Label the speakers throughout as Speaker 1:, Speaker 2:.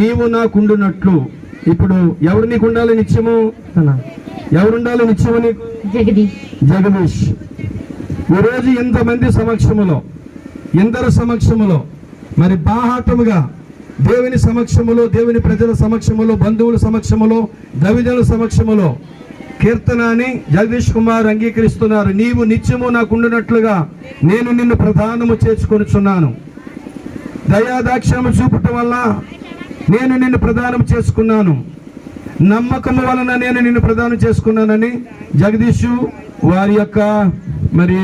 Speaker 1: నీవు నాకుండునట్లు. ఇప్పుడు ఎవరు నీకు ఉండాలి నిత్యము ఎవరుండాలి నిత్యము నీకు?
Speaker 2: జగదీష్.
Speaker 1: ఈరోజు ఇంతమంది సమక్షములో ఇందరి సమక్షములో మరి బాహాటముగా దేవుని సమక్షములో దేవుని ప్రజల సమక్షములో బంధువుల సమక్షములో దవిజనుల సమక్షములో కీర్తనాన్ని జగదీష్ కుమార్ అంగీకరిస్తున్నారు. నీవు నిత్యము నాకు ఉండునట్లుగా నేను నిన్ను ప్రధానము చేసుకొనుచున్నాను దయాదాక్షణము చూపటం వల్ల నేను నిన్ను ప్రదానం చేసుకున్నాను. నమ్మకము వలన నేను నిన్ను ప్రదానం చేసుకున్నానని జగదీషు వారి యొక్క మరి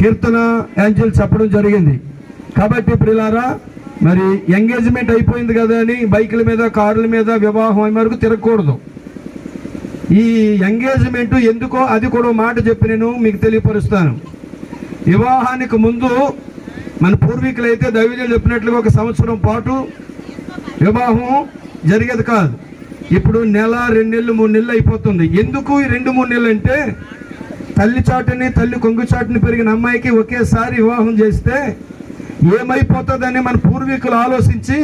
Speaker 1: కీర్తన యాంజల్ చెప్పడం జరిగింది. కాబట్టి ప్రిలారా మరి ఎంగేజ్మెంట్ అయిపోయింది కదా అని బైకుల మీద కార్ల మీద వివాహం అయ్యే వరకు తిరగకూడదు. ఈ ఎంగేజ్మెంట్ ఎందుకో అది కూడా మాట చెప్పి నేను మీకు తెలియపరుస్తాను. వివాహానికి ముందు మన పూర్వీకులు అయితే దైవజులు చెప్పినట్లుగా ఒక సంవత్సరం పాటు వివాహం జరిగేది కాదు. ఇప్పుడు నెల రెండు నెలలు మూడు నెలలు అయిపోతుంది. ఎందుకు ఈ రెండు మూడు నెలలు అంటే తల్లి చాటుని తల్లి కొంగు చాటుని పెరిగిన అమ్మాయికి ఒకేసారి వివాహం చేస్తే ఏమైపోతుందని మన పూర్వీకులు ఆలోచించి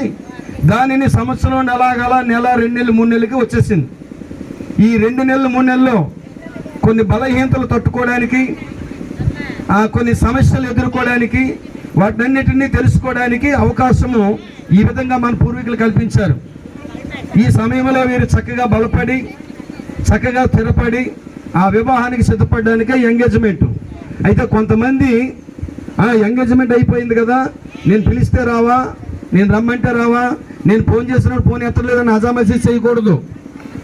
Speaker 1: దానిని సంవత్సరం నెలగల నెల రెండు నెలలు మూడు నెలలకి వచ్చేసింది. ఈ రెండు నెలలు మూడు నెలల్లో కొన్ని బలహీనతలు తట్టుకోవడానికి కొన్ని సమస్యలు ఎదుర్కోవడానికి వాటన్నిటినీ తెలుసుకోవడానికి అవకాశము ఈ విధంగా మన పూర్వీకులు కల్పించారు. ఈ సమయంలో వీరు చక్కగా బలపడి చక్కగా స్థిరపడి ఆ వివాహానికి సిద్ధపడడానికే ఎంగేజ్మెంట్. అయితే కొంతమంది ఆ ఎంగేజ్మెంట్ అయిపోయింది కదా నేను పిలిస్తే రావా నేను రమ్మంటే రావా నేను ఫోన్ చేసినప్పుడు ఫోన్ ఎత్తలేదని అజామసీ చేయకూడదు.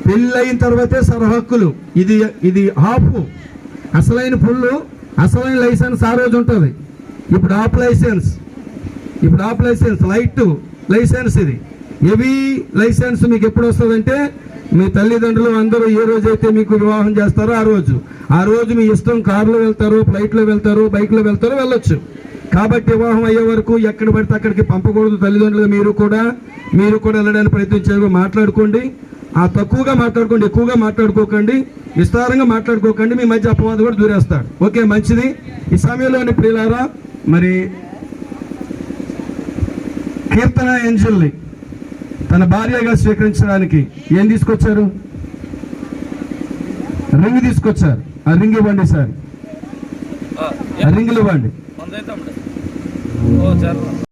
Speaker 1: పెళ్ళి అయిన తర్వాతే సరహక్కులు ఇది ఇది హాఫ్. అసలైన ఫుల్ అసలైన లైసెన్స్ ఆ రోజు ఉంటుంది. ఇప్పుడు ఆఫ్ లైసెన్స్. ఇప్పుడు ఆఫ్ లైసెన్స్ లైట్ లైసెన్స్ ఇది. హెవీ లైసెన్స్ మీకు ఎప్పుడు వస్తుందంటే మీ తల్లిదండ్రులు అందరూ ఏ రోజైతే మీకు వివాహం చేస్తారో ఆ రోజు. ఆ రోజు మీ ఇష్టం కారులో వెళ్తారు ఫ్లైట్లో వెళ్తారు బైక్లో వెళ్తారు వెళ్ళొచ్చు. కాబట్టి వివాహం అయ్యే వరకు ఎక్కడ పడితే అక్కడికి పంపకూడదు తల్లిదండ్రులు. మీరు కూడా మీరు కూడా వెళ్ళడానికి ప్రయత్నించారు మాట్లాడుకోండి. ఆ తక్కువగా మాట్లాడుకోండి ఎక్కువగా మాట్లాడుకోకండి. విస్తారంగా మాట్లాడుకోకండి. మీ మధ్య అపవాదం కూడా దూరేస్తాడు. ఓకే మంచిది. ఈ సమయంలోని ప్రియులారా మరి కీర్తన ఏంజల్ని తన భార్యగా స్వీకరించడానికి ఏం తీసుకొచ్చారు? రింగ్ తీసుకొచ్చారు. ఆ రింగ్ ఇవ్వండి సార్. ఆ రింగులు ఇవ్వండి.